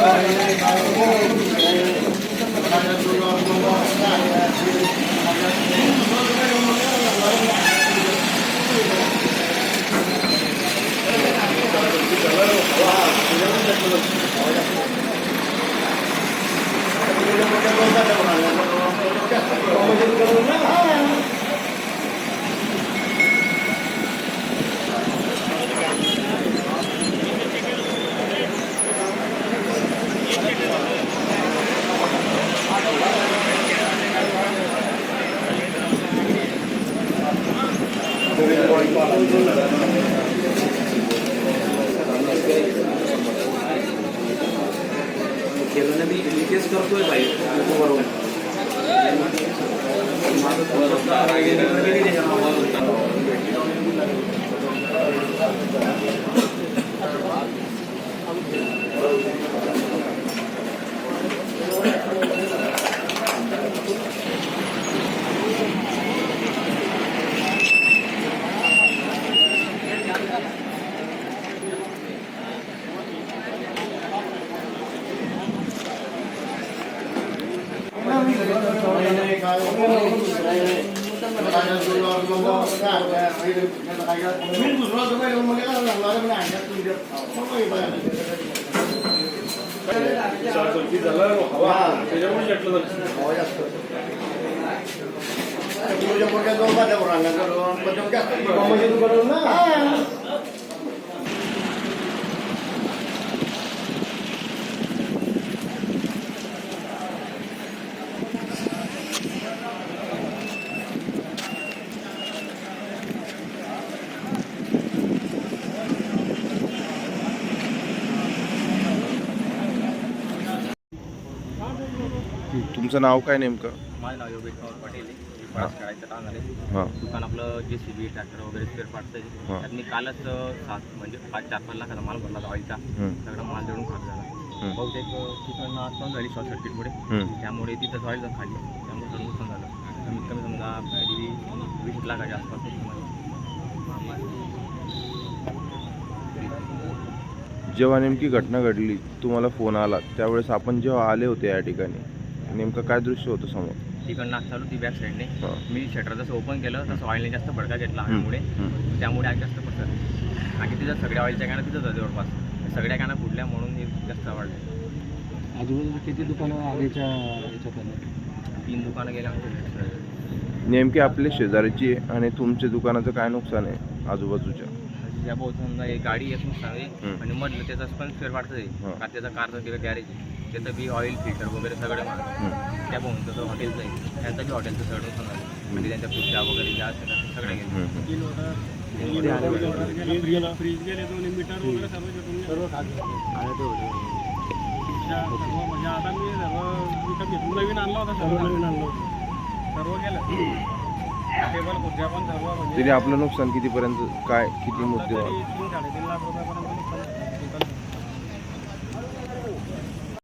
केलं ना मी लिकेज करतोय भाई बरोबर तुझ्या पोट्यात जाऊन माझ्या रांगा जाऊन तुमचं नाव काय नेमकं? माझं नाव योगेश पवार पाटील आहे. मी पाच हां. दुकान आपलं जे सी बी ट्रॅक्टर वगैरे स्पेअर पार्टचं आहे. हा. त्यात मी कालच अं, सात म्हणजे पाच चार पाच लाखाचा माल भरला ऑइलचा. हं, सगळं माल जळून खात झाला. हं, बहुतेक तिकडनं आसपास झाली शॉर्ट सर्किटमुळे हं. त्यामुळे तिथंच ऑइल खाली. त्यामुळे सगळं नुकसान झालं. कमीत कमी समजा कधी वीस लाखाच्या आसपास नुकसान. जेव्हा नेमकी घटना घडली तुम्हाला फोन आला त्यावेळेस आपण जेव्हा आले होते या ठिकाणी नेमकं काय दृश्य होतं समोर? तिकडनं आग चालू ती बॅक साईडने हां. मी शटर जसं ओपन केलं तसं ऑइलने जास्त भडका घेतला हं, हवेमुळे हं. त्यामुळे आग जास्त पसरली. आणि तिथं सगळ्या ऑइलच्या कॅना तिथंच होत्या जवळपास. सगळ्या कॅना फुटल्या म्हणून हे जास्त वाढले. आजूबाजूला किती दुकानं आगीच्या याच्यात आली तीन दुकानं गेल्या आमच्या नेमकी आपले शेजारीची आणि तुमच्या दुकानाचं काय नुकसान आहे आजूबाजूच्या? ज्या समजा एक गाडी एक नुकसान आहे. हं. आणि म्हटलं त्याचा पण स्पेअर पार्टच आहे हां. का त्याचा कारचं किंवा गॅरेज त्याचं बी ऑइल फिल्टर वगैरे सगळं माग. हं. त्या भाऊंचं तर हॉटेलचं आहे त्यांचं बी हॉटेलचं सगळं झालं. म्हणजे त्यांच्या खुर्च्या वगैरे ज्या असतात वगैरे सर्व सर्व म्हणजे आता मी सर्व विकत घेतून नवीन आणला होता सर्व. नवीन आणलं सर्व गेलं. टेबल खुर्च्या पण सर्व म्हणजे आपलं नुकसान कितीपर्यंत काय किती मुद्दे तीन साडेतीन लाख रुपयापर्यंत